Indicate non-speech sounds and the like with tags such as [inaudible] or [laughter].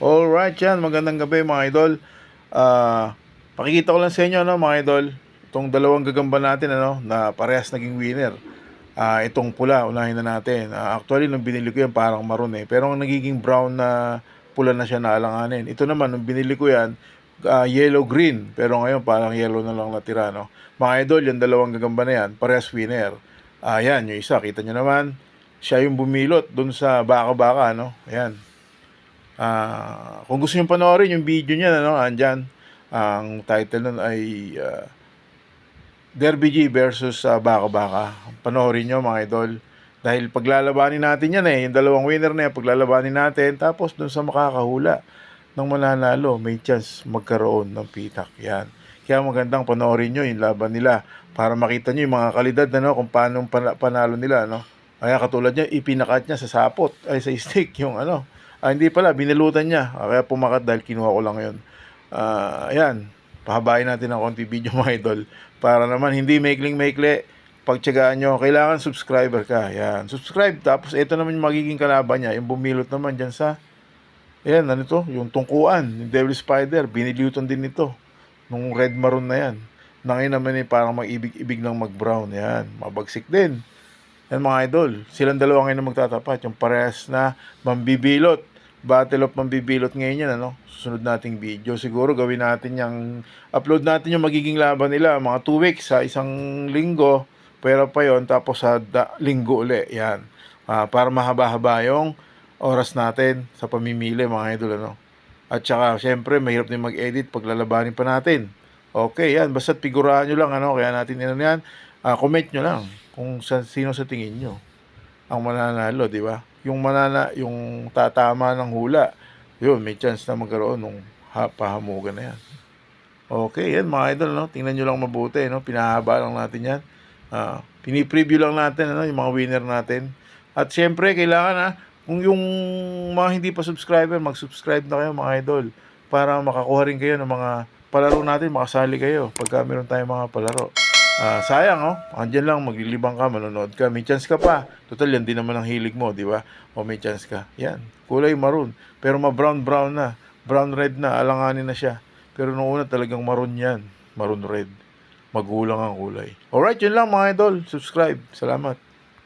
Alright yan, magandang gabi mga idol. Ah, pakikita ko lang sa inyo no, mga idol, itong dalawang gagamba natin ano, na parehas naging winner. Ah, itong pula, unahin na natin. Ah, actually, nung binili ko yan, parang maroon eh. Pero ang nagiging brown na pula na siya na alanganin. Ito naman, nung binili ko yan, ah, yellow-green. Pero ngayon, parang yellow na lang natira, no? Mga idol, yung dalawang gagamba na yan, parehas winner. Ah, yan, yung isa, kita nyo naman, siya yung bumilot dun sa baka-baka, no? Ayan. Ah, kung gusto niyo panoorin yung video niya, ano, andyan. Ang title nun ay ah, Derby G versus sa Baka Baka. Panoorin nyo mga idol. Dahil paglalabanin natin yan eh, yung dalawang winner na yan, paglalabanin natin, tapos dun sa makakahula ng mananalo, may chance magkaroon ng pitak. Yan. Kaya magandang panoorin nyo yung laban nila para makita nyo yung mga kalidad ano, kung paano pana- panalo nila. No? Kaya katulad niya, ipinakat niya sa sapot, ay sa [laughs] stick yung ano. Ah, hindi pala, binalutan niya. Ah, kaya pumakat dahil kinuha ko lang yun. Ah, ayan, pahabain natin ng konti video [laughs] mga idol. Para naman hindi maikling-maikli, pagtsagaan nyo, kailangan subscriber ka. Ayan, subscribe. Tapos ito naman yung magiging kalaban niya. Yung bumilot naman dyan sa, ayan, ano to? Yung tungkuan, yung Devil Spider. Binilutan din ito. Nung red maroon na yan. Nangin naman eh, parang mag-ibig-ibig lang mag-brown. Ayan, mabagsik din. Yan mga idol, silang dalawa ngayon na magtatapat. Yung parehas na mambibilot. Battle of mambibilot ngayon yan, ano? Susunod nating video. Siguro gawin natin yung, upload natin yung magiging laban nila. Mga 2 weeks sa isang linggo. Pero pa yon tapos sa da- linggo uli. Yan. Ah, para mahaba-haba yung oras natin sa pamimili, mga idol, ano? At saka, syempre, mahirap din mag-edit pag lalabanin pa natin. Okay, yan. Basta figurahan nyo lang, ano? Kaya natin ano yan. Ah, comment nyo lang kung sa, sino sa tingin nyo ang mananalo, di ba? Yung manana, yung tatama ng hula, yun, may chance na magkaroon ng ha, pahamugan na yan. Okay, yan mga idol, no? Tingnan nyo lang mabuti, no? Pinahaba lang natin yan. Ah, pinipreview lang natin, ano, yung mga winner natin. At syempre, kailangan, ha, kung yung mga hindi pa subscriber, mag-subscribe na kayo, mga idol, para makakuha rin kayo ng mga palaro natin, makasali kayo pagka meron tayong mga palaro. Ah, sayang, oh. Andyan lang, maglilibang ka, manonood ka. May chance ka pa. Total, yan din naman ang hilig mo, di ba? O may chance ka. Yan. Kulay maroon. Pero ma-brown-brown na. Brown-red na. Alanganin na siya. Pero nung una talagang maroon yan. Maroon-red. Magulang ang kulay. Alright, yun lang mga idol. Subscribe. Salamat.